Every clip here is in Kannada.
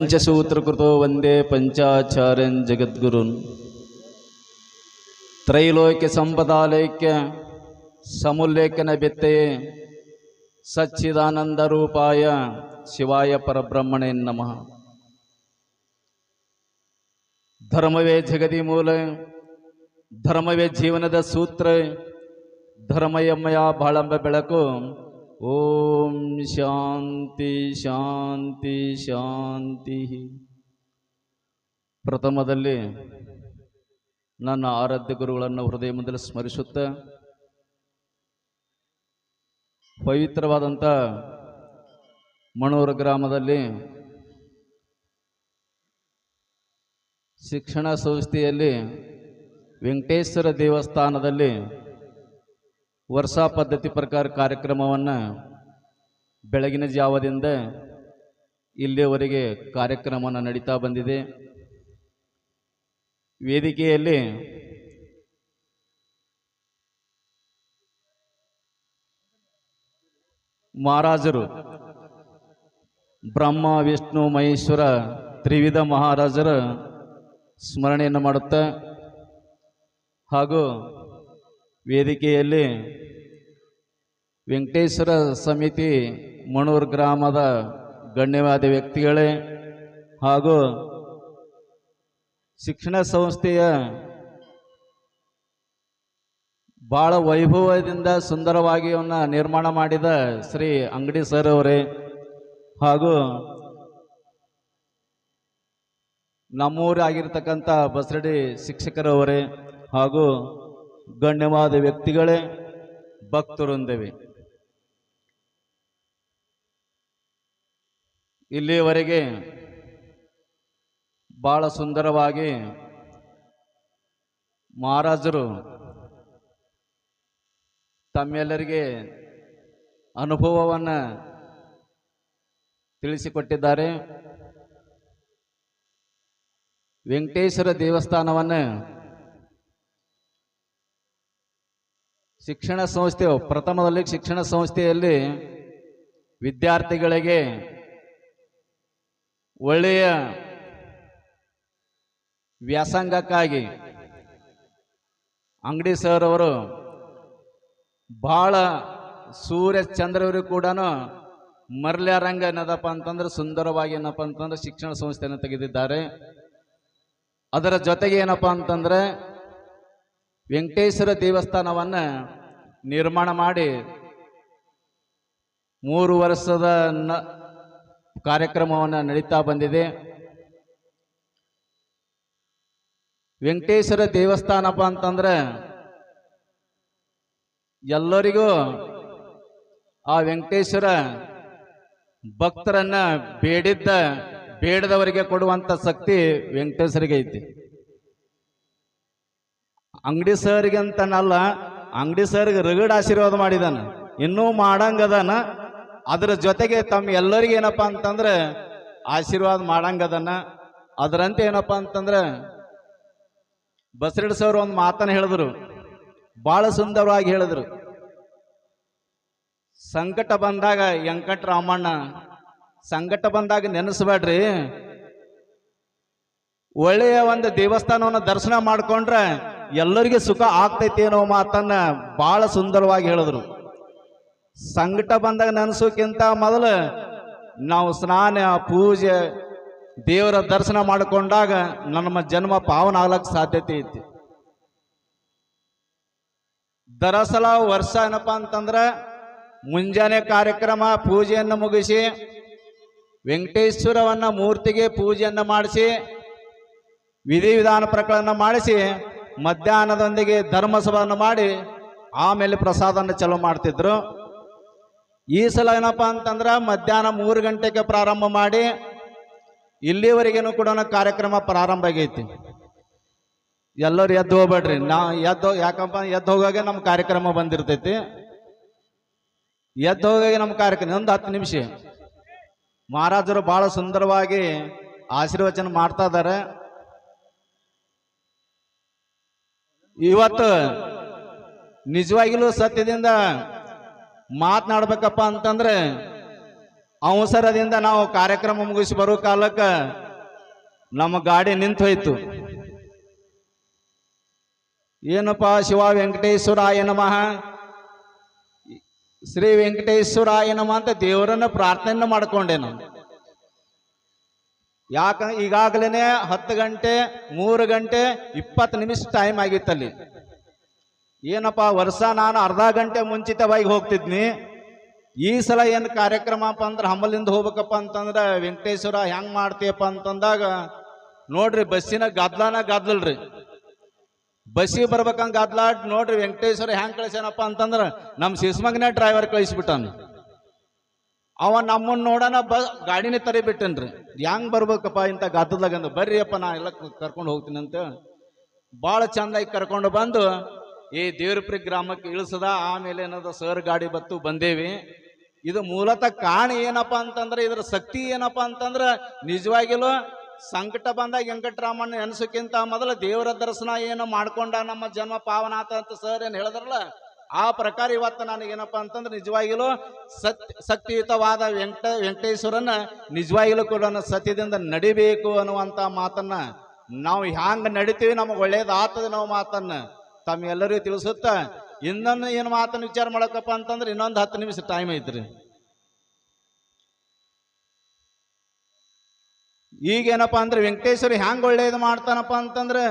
ಪಂಚಸೂತ್ರಕೃತೋ ವಂದೇ ಪಂಚಾಚಾರ್ಯನ್ ಜಗದ್ಗುರುನ್. ತ್ರೈಲೋಕ್ಯ ಸಂಪದಾಲೈಕ್ಯ ಸಮುಲ್ಲೇಖನ ಬೆತ್ತೆಯೇ ಸಚ್ಚಿದಾನಂದ ರೂಪಾಯ ಶಿವಾಯ ಪರಬ್ರಹ್ಮಣೇ ನಮಃ. ಧರ್ಮವೇ ಜಗದಿ ಮೂಲ ಧರ್ಮವೇ ಜೀವನದ ಸೂತ್ರ, ಧರ್ಮಯಮಯ ಬಾಳಂಬ ಬೆಳಕು ಓಂ ಶಾಂತಿ ಶಾಂತಿ ಶಾಂತಿ. ಪ್ರಥಮದಲ್ಲಿ ನನ್ನ ಆರಾಧ್ಯ ಗುರುಗಳನ್ನು ಹೃದಯ ಮುಂದೆ ಸ್ಮರಿಸುತ್ತಾ ಪವಿತ್ರವಾದಂಥ ಮಣೂರು ಗ್ರಾಮದಲ್ಲಿ ಶಿಕ್ಷಣ ಸಂಸ್ಥೆಯಲ್ಲಿ ವೆಂಕಟೇಶ್ವರ ದೇವಸ್ಥಾನದಲ್ಲಿ ವರ್ಷಾ ಪದ್ಧತಿ ಪ್ರಕಾರ ಕಾರ್ಯಕ್ರಮವನ್ನು ಬೆಳಗಿನ ಜಾವದಿಂದ ಇಲ್ಲಿಯವರೆಗೆ ಕಾರ್ಯಕ್ರಮವನ್ನು ನಡೀತಾ ಬಂದಿದೆ. ವೇದಿಕೆಯಲ್ಲಿ ಮಹಾರಾಜರು ಬ್ರಹ್ಮ, ವಿಷ್ಣು, ಮಹೇಶ್ವರ, ತ್ರಿವಿಧ ಮಹಾರಾಜರ ಸ್ಮರಣೆಯನ್ನು ಮಾಡುತ್ತಾ ಹಾಗೂ ವೇದಿಕೆಯಲ್ಲಿ ವೆಂಕಟೇಶ್ವರ ಸಮಿತಿ ಮಣೂರು ಗ್ರಾಮದ ಗಣ್ಯವಾದ ವ್ಯಕ್ತಿಗಳೇ ಹಾಗೂ ಶಿಕ್ಷಣ ಸಂಸ್ಥೆಯ ಭಾಳ ವೈಭವದಿಂದ ಸುಂದರವಾಗಿ ಅವನ್ನ ನಿರ್ಮಾಣ ಮಾಡಿದ ಶ್ರೀ ಅಂಗಡಿ ಸರ್ ಅವರೇ ಹಾಗೂ ನಮ್ಮೂರಾಗಿರ್ತಕ್ಕಂಥ ಬಸರಡಿ ಶಿಕ್ಷಕರವರೇ ಹಾಗೂ ಗಣ್ಯವಾದ ವ್ಯಕ್ತಿಗಳೇ ಭಕ್ತರೊಂದಿವೆ. ಇಲ್ಲಿಯವರೆಗೆ ಭಾಳ ಸುಂದರವಾಗಿ ಮಹಾರಾಜರು ತಮ್ಮೆಲ್ಲರಿಗೆ ಅನುಭವವನ್ನು ತಿಳಿಸಿಕೊಟ್ಟಿದ್ದಾರೆ. ವೆಂಕಟೇಶ್ವರ ದೇವಸ್ಥಾನವನ್ನು ಶಿಕ್ಷಣ ಸಂಸ್ಥೆ, ಪ್ರಥಮದಲ್ಲಿ ಶಿಕ್ಷಣ ಸಂಸ್ಥೆಯಲ್ಲಿ ವಿದ್ಯಾರ್ಥಿಗಳಿಗೆ ಒಳ್ಳೆಯ ವ್ಯಾಸಂಗಕ್ಕಾಗಿ ಅಂಗಡಿ ಸರ್ ಅವರು ಭಾಳ ಸೂರ್ಯ ಚಂದ್ರವರು ಕೂಡ ರಂಗ ಏನದಪ್ಪ ಅಂತಂದ್ರೆ ಸುಂದರವಾಗಿ ಏನಪ್ಪ ಅಂತಂದ್ರೆ ಶಿಕ್ಷಣ ಸಂಸ್ಥೆಯನ್ನು ತೆಗೆದಿದ್ದಾರೆ. ಅದರ ಜೊತೆಗೆ ಏನಪ್ಪ ಅಂತಂದ್ರೆ ವೆಂಕಟೇಶ್ವರ ದೇವಸ್ಥಾನವನ್ನು ನಿರ್ಮಾಣ ಮಾಡಿ ಮೂರು ವರ್ಷದ ನ ಕಾರ್ಯಕ್ರಮವನ್ನು ನಡೀತಾ ಬಂದಿದೆ. ವೆಂಕಟೇಶ್ವರ ದೇವಸ್ಥಾನಪ್ಪ ಅಂತಂದ್ರೆ ಎಲ್ಲರಿಗೂ ಆ ವೆಂಕಟೇಶ್ವರ ಭಕ್ತರನ್ನ ಬೇಡಿದ್ದ, ಬೇಡದವರಿಗೆ ಕೊಡುವಂತ ಶಕ್ತಿ ವೆಂಕಟೇಶ್ವರಿಗೆ ಐತಿ. ಅಂಗಡಿ ಸರ್ಗೆ ಅಂತನಲ್ಲ ಅಂಗಡಿ ಸರ್ಗೆ ರಗಡ್ ಆಶೀರ್ವಾದ ಮಾಡಿದಾನ. ಇನ್ನೂ ಮಾಡಂಗದನ. ಅದರ ಜೊತೆಗೆ ತಮ್ಮ ಎಲ್ಲರಿಗೆ ಏನಪ್ಪ ಅಂತಂದ್ರೆ ಆಶೀರ್ವಾದ ಮಾಡಂಗದನ. ಅದರಂತೆ ಏನಪ್ಪ ಅಂತಂದ್ರೆ ಬಸರಡ್ ಸರ್ ಒಂದು ಮಾತನ್ನು ಹೇಳಿದ್ರು. ಬಹಳ ಸುಂದರವಾಗಿ ಹೇಳಿದ್ರು. ಸಂಕಟ ಬಂದಾಗ ವೆಂಕಟ ರಾಮಣ್ಣ ಸಂಕಟ ಬಂದಾಗ ನೆನೆಸ್ಬೇಡ್ರಿ. ಒಳ್ಳೆಯ ಒಂದು ದೇವಸ್ಥಾನವನ್ನು ದರ್ಶನ ಮಾಡ್ಕೊಂಡ್ರೆ ಎಲ್ಲರಿಗೆ ಸುಖ ಆಗ್ತೈತಿ ಅನ್ನೋ ಮಾತನ್ನ ಬಹಳ ಸುಂದರವಾಗಿ ಹೇಳಿದ್ರು. ಸಂಕಟ ಬಂದಾಗ ನೆನೆಸೋಕ್ಕಿಂತ ಮೊದಲು ನಾವು ಸ್ನಾನ, ಪೂಜೆ, ದೇವರ ದರ್ಶನ ಮಾಡಿಕೊಂಡಾಗ ನಮ್ಮ ಜನ್ಮ ಪಾವನ ಆಗ್ಲಕ್ಕೆ ಸಾಧ್ಯತೆ ಐತಿ. ದರಸಲ ವರ್ಷ ಏನಪ್ಪ ಅಂತಂದ್ರೆ ಮುಂಜಾನೆ ಕಾರ್ಯಕ್ರಮ, ಪೂಜೆಯನ್ನು ಮುಗಿಸಿ, ವೆಂಕಟೇಶ್ವರವನ್ನ ಮೂರ್ತಿಗೆ ಪೂಜೆಯನ್ನು ಮಾಡಿಸಿ, ವಿಧಿವಿಧಾನ ಪ್ರಕರಣ ಮಾಡಿಸಿ ಮಧ್ಯಾಹ್ನದೊಂದಿಗೆ ಧರ್ಮಸಭೆಯನ್ನು ಮಾಡಿ ಆಮೇಲೆ ಪ್ರಸಾದನ ಚಲೋ ಮಾಡ್ತಿದ್ರು. ಈ ಸಲ ಏನಪ್ಪ ಅಂತಂದ್ರೆ ಮಧ್ಯಾಹ್ನ ಮೂರು ಗಂಟೆಗೆ ಪ್ರಾರಂಭ ಮಾಡಿ ಇಲ್ಲಿವರೆಗೇನು ಕೂಡ ಕಾರ್ಯಕ್ರಮ ಪ್ರಾರಂಭ ಆಗೈತಿ. ಎಲ್ಲರೂ ಎದ್ದು ಹೋಗ್ಬೇಡ್ರಿ. ನಾ ಎದ್ದು ಯಾಕಪ್ಪ ಎದ್ದು ಹೋಗಾಗೆ ನಮ್ಮ ಕಾರ್ಯಕ್ರಮ ಬಂದಿರ್ತೈತಿ. ಎದ್ದು ಹೋಗಾಗೆ ನಮ್ಮ ಕಾರ್ಯಕ್ರಮ ಒಂದು ಹತ್ತು ನಿಮಿಷ. ಮಹಾರಾಜರು ಬಹಳ ಸುಂದರವಾಗಿ ಆಶೀರ್ವಚನ ಮಾಡ್ತಾ ಇದ್ದಾರೆ. ಇವತ್ತು ನಿಜವಾಗಿಲೂ ಸತ್ಯದಿಂದ ಮಾತನಾಡ್ಬೇಕಪ್ಪ ಅಂತಂದ್ರೆ ಅವಸರದಿಂದ ನಾವು ಕಾರ್ಯಕ್ರಮ ಮುಗಿಸಿ ಬರೋ ಕಾಲಕ್ಕೆ ನಮ್ಮ ಗಾಡಿ ನಿಂತು ಹೋಯ್ತು. ಏನಪ್ಪ ಶಿವ ವೆಂಕಟೇಶ್ವರಾಯ ನಮಃ. ಶ್ರೀ ವೆಂಕಟೇಶ್ವರಾಯ ನಮಃ ಅಂತ ದೇವರನ್ನ ಪ್ರಾರ್ಥನೆ ಮಾಡ್ಕೊಂಡೆ ನಾನು. ಯಾಕ ಈಗಾಗಲೇ ಹತ್ತು ಗಂಟೆ, ಮೂರು ಗಂಟೆ, ಇಪ್ಪತ್ತು ನಿಮಿಷ ಟೈಮ್ ಆಗಿತ್ತಲ್ಲಿ. ಏನಪ್ಪ, ವರ್ಷ ನಾನು ಅರ್ಧ ಗಂಟೆ ಮುಂಚಿತವಾಗಿ ಹೋಗ್ತಿದ್ನಿ. ಈ ಸಲ ಏನು ಕಾರ್ಯಕ್ರಮಪ್ಪ ಅಂದ್ರೆ ಹಮ್ಮಲಿಂದ ಹೋಗ್ಬೇಕಪ್ಪ ಅಂತಂದ್ರೆ, ವೆಂಕಟೇಶ್ವರ ಹೆಂಗೆ ಮಾಡ್ತೀಯಪ್ಪ ಅಂತಂದಾಗ, ನೋಡ್ರಿ ಬಸ್ಸಿನ ಗದ್ಲಾನ ಗದ್ಲಲ್ರಿ. ಬಸ್ಸಿಗೆ ಬರ್ಬೇಕಂಗೆ ಗದ್ಲಾಡ್, ನೋಡ್ರಿ ವೆಂಕಟೇಶ್ವರ ಹೆಂಗೆ ಕಳಿಸ್ಯಾನಪ್ಪ ಅಂತಂದ್ರೆ ನಮ್ಮ ಸಿಸ್ಮಗ್ನೇ ಡ್ರೈವರ್ ಕಳಿಸ್ಬಿಟ್ಟಾನ. ಅವ ನಮ್ಮನ್ನ ನೋಡೋಣ ಬ ಗಾಡಿನೇ ತರಿಬಿಟ್ಟನ್ರಿ. ಹೆಂಗ್ ಬರ್ಬೇಕಪ್ಪ ಇಂಥ ಗದ್ದದಾಗ ಅಂದ್ರೆ ಬರ್ರಿಯಪ್ಪ, ನಾ ಎಲ್ಲ ಕರ್ಕೊಂಡು ಹೋಗ್ತೀನಿ ಅಂತ ಭಾಳ ಚಂದಾಗಿ ಕರ್ಕೊಂಡು ಬಂದು ಈ ದೇವ್ರಪುರಿ ಗ್ರಾಮಕ್ಕೆ ಇಳಿಸದ, ಆಮೇಲೆ ಏನದ ಸರ್ ಗಾಡಿ ಬತ್ತು ಬಂದೇವಿ. ಇದು ಮೂಲತಃ ಕಾರಣ ಏನಪ್ಪ ಅಂತಂದ್ರೆ, ಇದ್ರ ಶಕ್ತಿ ಏನಪ್ಪ ಅಂತಂದ್ರೆ, ನಿಜವಾಗಿಲೂ ಸಂಕಟ ಬಂದಾಗ ವೆಂಕಟರಾಮಣ್ಣ ಎನ್ಸಕ್ಕಿಂತ ಮೊದಲು ದೇವರ ದರ್ಶನ ಏನು ಮಾಡ್ಕೊಂಡ ನಮ್ಮ ಜನ್ಮ ಪಾವನಾಥ ಅಂತ ಸರ್ ಏನು ಹೇಳಿದ್ರಲ್ಲ ಆ ಪ್ರಕಾರ ಇವತ್ತು ನನಗೇನಪ್ಪ ಅಂತಂದ್ರೆ ನಿಜವಾಗಿಲೂ ಸತ್ಯ ಶಕ್ತಿಯುತವಾದ ವೆಂಕಟ ವೆಂಕಟೇಶ್ವರನ ನಿಜವಾಗಿಲೂ ಕೂಡ ಸತ್ಯದಿಂದ ನಡಿಬೇಕು ಅನ್ನುವಂಥ ಮಾತನ್ನ ನಾವು ಹ್ಯಾಂಗ ನಡಿತೀವಿ ನಮಗೆ ಒಳ್ಳೇದಾಗ್ತದೆ ನಾವು ಮಾತನ್ನ ತಮ್ಮೆಲ್ಲರಿಗೂ ತಿಳಿಸುತ್ತ ಇನ್ನೊಂದು ಏನು ಮಾತನ್ನ ವಿಚಾರ ಮಾಡಕಪ್ಪ ಅಂತಂದ್ರೆ ಇನ್ನೊಂದು ಹತ್ತು ನಿಮಿಷ ಟೈಮ್ ಐತ್ರಿ. ಈಗೇನಪ್ಪ ಅಂದ್ರೆ ವೆಂಕಟೇಶ್ವರ ಹ್ಯಾಂಗ ಒಳ್ಳೇದು ಮಾಡ್ತಾನಪ್ಪ ಅಂತಂದ್ರೆ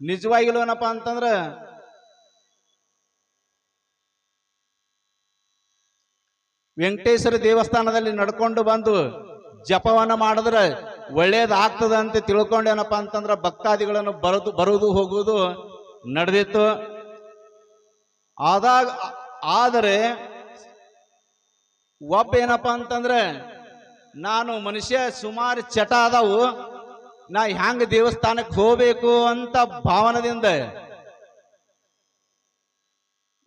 ನಿಜವಾಗಿಲೂ ಏನಪ್ಪ ಅಂತಂದ್ರೆ ವೆಂಕಟೇಶ್ವರ ದೇವಸ್ಥಾನದಲ್ಲಿ ನಡ್ಕೊಂಡು ಬಂದು ಜಪವನ್ನು ಮಾಡಿದ್ರೆ ಒಳ್ಳೇದಾಗ್ತದ ಅಂತ ತಿಳ್ಕೊಂಡೇನಪ್ಪ ಅಂತಂದ್ರೆ ಭಕ್ತಾದಿಗಳನ್ನು ಬರೋದು ಬರುವುದು ಹೋಗುವುದು ನಡೆದಿತ್ತು. ಆದಾಗ ಆದರೆ ಒಬ್ಬ ಏನಪ್ಪ ಅಂತಂದ್ರೆ, ನಾನು ಮನುಷ್ಯ ಸುಮಾರು ಚಟ ಅದಾವು ನಾ ಹ್ಯಾಂಗ ದೇವಸ್ಥಾನಕ್ಕೆ ಹೋಗ್ಬೇಕು ಅಂತ ಭಾವನದಿಂದ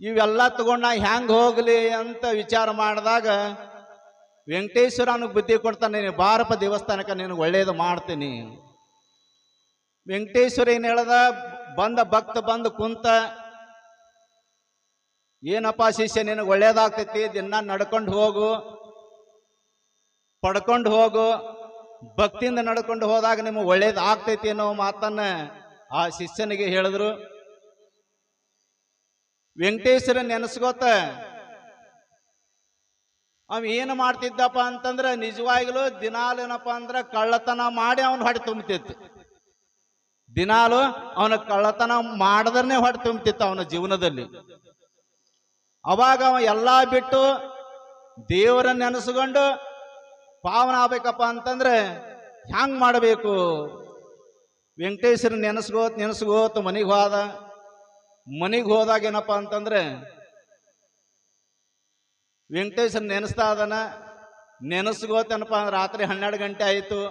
ಇವೆಲ್ಲ ತಗೊಂಡು ನಾ ಹೋಗಲಿ ಅಂತ ವಿಚಾರ ಮಾಡಿದಾಗ ವೆಂಕಟೇಶ್ವರ ಅವನಿಗೆ ಬುದ್ಧಿ ಕೊಡ್ತಾನೆ, ನೀನು ಭಾರಪ ದೇವಸ್ಥಾನಕ್ಕೆ, ನಿನಗೆ ಒಳ್ಳೇದು ಮಾಡ್ತೀನಿ. ವೆಂಕಟೇಶ್ವರ ಏನು ಹೇಳ್ದ, ಬಂದ ಭಕ್ತ ಬಂದು ಕುಂತ, ಏನಪ್ಪ ಶಿಷ್ಯ, ನಿನಗೆ ಒಳ್ಳೇದಾಗ್ತೈತಿ, ದಿನ ನಡ್ಕೊಂಡು ಹೋಗು, ಪಡ್ಕೊಂಡು ಹೋಗು, ಭಕ್ತಿಯಿಂದ ನಡ್ಕೊಂಡು ಹೋದಾಗ ನಿಮಗೆ ಒಳ್ಳೇದಾಗ್ತೈತಿ ಅನ್ನೋ ಮಾತನ್ನ ಆ ಶಿಷ್ಯನಿಗೆ ಹೇಳಿದ್ರು. ವೆಂಕಟೇಶ್ವರ ನೆನೆಸ್ಕೋತ, ಅವ ಏನು ಮಾಡ್ತಿದ್ದಪ್ಪ ಅಂತಂದ್ರೆ ನಿಜವಾಗ್ಲೂ ದಿನಾಲೇನಪ್ಪ ಅಂದ್ರೆ ಕಳ್ಳತನ ಮಾಡಿ ಅವನು ಹೊಡೆ ತುಂಬತಿತ್ತು. ದಿನಾಲು ಅವನ ಕಳ್ಳತನ ಮಾಡದ್ರೆ ಹೊಡೆ ತುಂಬತಿತ್ತು ಅವನ ಜೀವನದಲ್ಲಿ. ಅವಾಗ ಅವ ಎಲ್ಲ ಬಿಟ್ಟು ದೇವರನ್ನ ನೆನೆಸ್ಕೊಂಡು ಪಾವನ ಆಗ್ಬೇಕಪ್ಪ ಅಂತಂದ್ರೆ ಹ್ಯಾಂಗ್ ಮಾಡಬೇಕು? ವೆಂಕಟೇಶ್ವರ ನೆನೆಸ್ಕೋತ್ ನೆನೆಸ್ಕೋತ ಮನೆಗೆ ಹೋದ ಮನೆಗೆ ಹೋದಾಗ ಏನಪ್ಪ ಅಂತಂದ್ರೆ, ವೆಂಕಟೇಶನ್ ನೆನೆಸ್ತಾ ಅದನ ನೆನೆಸ್ಗೋತನಪ್ಪ ರಾತ್ರಿ ಹನ್ನೆರಡು ಗಂಟೆ ಆಯಿತು.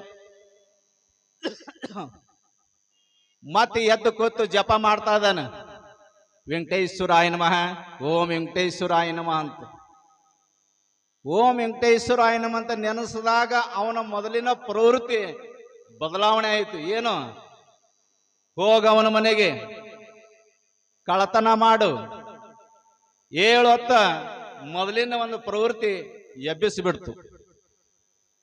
ಮತ್ತೆ ಎದ್ದು ಕೂತು ಜಪ ಮಾಡ್ತಾ ಇದ್ದಾನ ವೆಂಕಟೇಶ್ವರಾಯ ನಮಃ, ಓಂ ವೆಂಕಟೇಶ್ವರಾಯ ನಮಃ ಅಂತ. ಓಂ ವೆಂಕಟೇಶ್ವರಾಯ ನಮಃ ಅಂತ ನೆನೆಸಿದಾಗ ಅವನ ಮೊದಲಿನ ಪ್ರವೃತ್ತಿ ಬದಲಾವಣೆ ಆಯಿತು. ಏನು? ಹೋಗ ಅವನ ಮನೆಗೆ. ಕಳತನ ಮಾಡು. ಏಳು ಹೊತ್ತ ಮೊದಲಿನ ಒಂದು ಪ್ರವೃತ್ತಿ ಎಬ್ಬಿಸಿಬಿಡ್ತು.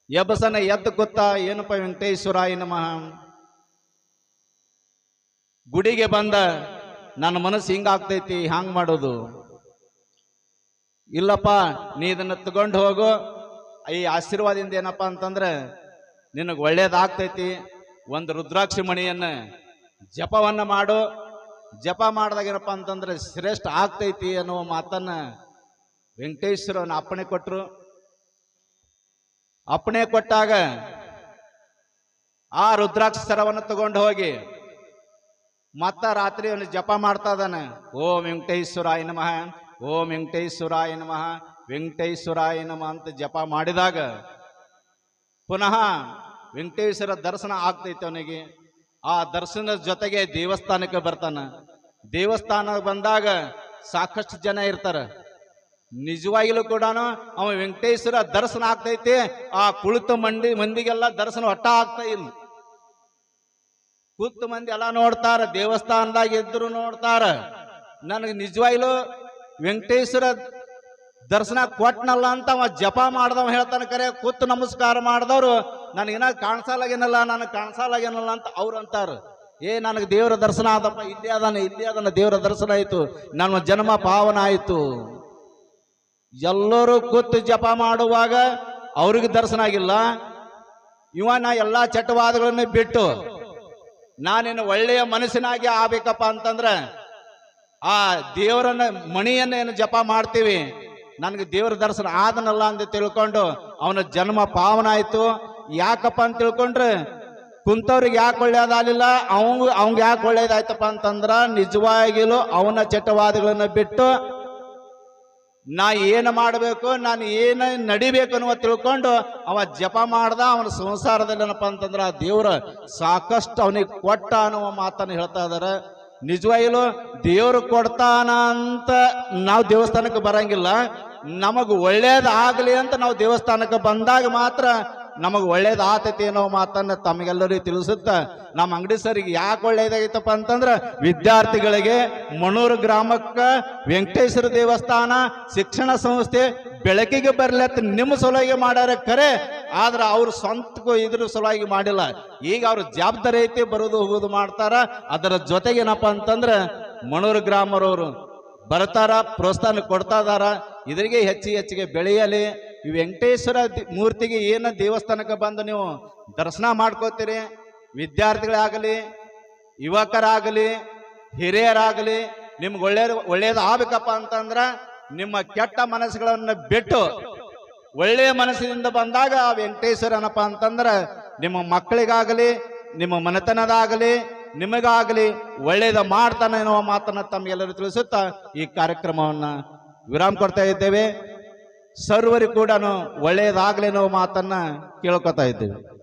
ಎಬ್ಬಸನ ಎದ್ದು ಗೊತ್ತಾ ಏನಪ್ಪ ವೆಂಕಟೇಶ್ವರಾಯ ನಮಃ? ಗುಡಿಗೆ ಬಂದ ನನ್ನ ಮನಸ್ಸು ಹಿಂಗಾಗ್ತೈತಿ, ಹ್ಯಾಂಗ್ ಮಾಡೋದು? ಇಲ್ಲಪ್ಪ, ನೀ ಇದನ್ನ ತಗೊಂಡು ಹೋಗು. ಈ ಆಶೀರ್ವಾದದಿಂದ ಏನಪ್ಪ ಅಂತಂದ್ರೆ, ನಿನಗೆ ಒಳ್ಳೇದಾಗ್ತೈತಿ. ಒಂದು ರುದ್ರಾಕ್ಷಿ ಮಣಿಯನ್ನ ಜಪವನ್ನ ಮಾಡು. ಜಪ ಮಾಡಿದಾಗ ಏನಪ್ಪ ಅಂತಂದ್ರೆ ಶ್ರೇಷ್ಠ ಆಗ್ತೈತಿ ಅನ್ನುವ ಮಾತನ್ನ ವೆಂಕಟೇಶ್ವರನ ಅಪ್ಪಣೆ ಕೊಟ್ಟರು ಅಪ್ಪಣೆ ಕೊಟ್ಟಾಗ ಆ ರುದ್ರಾಕ್ಷ ಸರವನ್ನು ತಗೊಂಡು ಹೋಗಿ ಮತ್ತ ರಾತ್ರಿ ಅವನು ಜಪ ಮಾಡ್ತಾ ಇದ್ದಾನೆ. ಓಂ ವೆಂಕಟೇಶ್ವರಾಯ ನಮಃ, ಓಂ ವೆಂಕಟೇಶ್ವರಾಯ ನಮಃ ವೆಂಕಟೇಶ್ವರಾಯ ನಮಃ ಅಂತ ಜಪ ಮಾಡಿದಾಗ ಪುನಃ ವೆಂಕಟೇಶ್ವರ ದರ್ಶನ ಆಗ್ತೈತೆ ಅವನಿಗೆ. ಆ ದರ್ಶನದ ಜೊತೆಗೆ ದೇವಸ್ಥಾನಕ್ಕೆ ಬರ್ತಾನ. ದೇವಸ್ಥಾನ ಬಂದಾಗ ಸಾಕಷ್ಟು ಜನ ಇರ್ತಾರ. ನಿಜವಾಗಿಲೂ ಕೂಡ ಅವ ವೆಂಕಟೇಶ್ವರ ದರ್ಶನ ಆಗ್ತೈತಿ, ಆ ಕುಳಿತು ಮಂಡಿ, ಮಂದಿಗೆಲ್ಲ ದರ್ಶನ ಒಟ್ಟ ಆಗ್ತಾ ಇಲ್ಲ. ಕೂತು ಮಂದಿ ಎಲ್ಲ ನೋಡ್ತಾರ, ದೇವಸ್ಥಾನದಾಗ ಎದ್ರು ನೋಡ್ತಾರ. ನನಗೆ ನಿಜವಾಗ್ಲೂ ವೆಂಕಟೇಶ್ವರ ದರ್ಶನ ಕೊಟ್ಟನಲ್ಲ ಅಂತ ಅವ ಜಪ ಮಾಡ್ದವ ಹೇಳ್ತಾನೆ ಕರೆ, ಕೂತು ನಮಸ್ಕಾರ ಮಾಡಿದವರು ನನಗಿನ ಕಾಣಿಸಲಾಗೇನಲ್ಲ, ನನಗೆ ಕಾಣಿಸಲಾಗೇನಲ್ಲ ಅಂತ ಅವ್ರು ಅಂತಾರೆ. ಏ, ನನಗೆ ದೇವರ ದರ್ಶನ ಆದಪ್ಪ, ಇಲ್ಲಿ ಅದನ್ನ ಇಲ್ಲಿ ಅದನ್ನ ದೇವರ ದರ್ಶನ ಆಯಿತು, ನನ್ನ ಜನ್ಮ ಪಾವನ ಆಯಿತು. ಎಲ್ಲರೂ ಕೂತು ಜಪ ಮಾಡುವಾಗ ಅವ್ರಿಗೆ ದರ್ಶನ ಆಗಿಲ್ಲ. ಇವ ನಾ ಎಲ್ಲಾ ಚಟವಾದಗಳನ್ನು ಬಿಟ್ಟು ನಾನೇನು ಒಳ್ಳೆಯ ಮನಸ್ಸಿನಾಗಿ ಆಗ್ಬೇಕಪ್ಪ ಅಂತಂದ್ರೆ, ಆ ದೇವರನ್ನ, ಮಣಿಯನ್ನ ಏನು ಜಪ ಮಾಡ್ತೀವಿ, ನನಗೆ ದೇವರ ದರ್ಶನ ಆದನಲ್ಲ ಅಂತ ತಿಳ್ಕೊಂಡು ಅವನ ಜನ್ಮ ಪಾವನ ಆಯ್ತು. ಯಾಕಪ್ಪ ಅಂತ ತಿಳ್ಕೊಂಡ್ರೆ, ಕುಂತವ್ರಿಗೆ ಯಾಕೆ ಒಳ್ಳೇದಾಗಲಿಲ್ಲ? ಅವಂಗ ಅವಂಗ ಯಾಕೆ ಒಳ್ಳೇದಾಯ್ತಪ್ಪ ಅಂತಂದ್ರ, ನಿಜವಾಗಿಲು ಅವನ ಚಟವಾದಗಳನ್ನ ಬಿಟ್ಟು, ನಾ ಏನು ಮಾಡಬೇಕು, ನಾನು ಏನು ನಡಿಬೇಕು ಅನ್ನುವ ತಿಳ್ಕೊಂಡು, ಅವ ಜಪ ಮಾಡ್ದ, ಅವನ ಸಂಸಾರದಲ್ಲಿ ಏನಪ್ಪ ಅಂತಂದ್ರ ಆ ದೇವ್ರ ಸಾಕಷ್ಟು ಅವನಿಗೆ ಕೊಟ್ಟ ಅನ್ನುವ ಮಾತನ್ನು ಹೇಳ್ತಾ ಇದ್ದಾರೆ ನಿಜವಾಗಿಲು ದೇವರು ಕೊಡ್ತಾನ ಅಂತ ನಾವು ದೇವಸ್ಥಾನಕ್ಕೆ ಬರಂಗಿಲ್ಲ. ನಮಗೆ ಒಳ್ಳೇದಾಗ್ಲಿ ಅಂತ ನಾವು ದೇವಸ್ಥಾನಕ್ಕೆ ಬಂದಾಗ ಮಾತ್ರ ನಮಗ್ ಒಳ್ಳೇದ್ ಆತೈತಿ ಅನ್ನೋ ಮಾತನ್ನ ತಮಗೆಲ್ಲರಿಗೂ ತಿಳಿಸುತ್ತ ನಮ್ಮ ಅಂಗಡಿ ಸರಿಗೆ ಯಾಕೆ ಒಳ್ಳೇದಾಗಿತ್ತಪ್ಪ ಅಂತಂದ್ರೆ ವಿದ್ಯಾರ್ಥಿಗಳಿಗೆ ಮಣೂರು ಗ್ರಾಮಕ್ಕೆ ವೆಂಕಟೇಶ್ವರ ದೇವಸ್ಥಾನ ಶಿಕ್ಷಣ ಸಂಸ್ಥೆ ಬೆಳಕಿಗೆ ಬರ್ಲತ್ತ ನಿಮ್ಮ ಸಲುವಾಗಿ ಮಾಡ್ಯಾರ ಕರೆ, ಆದ್ರೆ ಅವ್ರ ಸ್ವಂತಕ್ಕೂ ಇದ್ರ ಸಲುವಾಗಿ ಮಾಡಿಲ್ಲ. ಈಗ ಅವ್ರ ಜವಾಬ್ದಾರಿ ಐತಿ, ಬರೋದು ಹೋಗೋದು ಮಾಡ್ತಾರ. ಅದರ ಜೊತೆಗೆ ಏನಪ್ಪ ಅಂತಂದ್ರ ಮಣೂರು ಗ್ರಾಮರವರು ಬರ್ತಾರ ಪ್ರೋತ್ಸಾಹ ಕೊಡ್ತಾ ಇದಾರ. ಇದರಿಗೆ ಹೆಚ್ಚಿಗೆ ಹೆಚ್ಚಿಗೆ ಬೆಳೆಯಲಿ. ಈ ವೆಂಕಟೇಶ್ವರ ಮೂರ್ತಿಗೆ ಏನ ದೇವಸ್ಥಾನಕ್ಕೆ ಬಂದು ನೀವು ದರ್ಶನ ಮಾಡ್ಕೋತೀರಿ? ವಿದ್ಯಾರ್ಥಿಗಳಾಗಲಿ, ಯುವಕರಾಗಲಿ, ಹಿರಿಯರಾಗಲಿ, ನಿಮ್ಗೆ ಒಳ್ಳೇದು ಒಳ್ಳೇದು ಆಗ್ಬೇಕಪ್ಪ ಅಂತಂದ್ರ ನಿಮ್ಮ ಕೆಟ್ಟ ಮನಸ್ಸುಗಳನ್ನು ಬಿಟ್ಟು ಒಳ್ಳೆಯ ಮನಸ್ಸಿನಿಂದ ಬಂದಾಗ ಆ ವೆಂಕಟೇಶ್ವರ ಏನಪ್ಪ ಅಂತಂದ್ರ ನಿಮ್ಮ ಮಕ್ಕಳಿಗಾಗಲಿ, ನಿಮ್ಮ ಮನೆತನದಾಗಲಿ, ನಿಮಗಾಗಲಿ ಒಳ್ಳೇದ ಮಾಡ್ತಾನೆ ಎನ್ನುವ ಮಾತನ್ನು ತಮಗೆಲ್ಲರೂ ತಿಳಿಸುತ್ತಾ ಈ ಕಾರ್ಯಕ್ರಮವನ್ನು ವಿರಾಮ ಕೊಡ್ತಾ ಇದ್ದೇವೆ. ಸರ್ವರಿಗೂ ಕೂಡ ಒಳ್ಳೆಯದಾಗಲಿ ಅನ್ನೋ ಮಾತನ್ನು ಕೇಳ್ಕೊತಾ ಇದ್ದೇವೆ.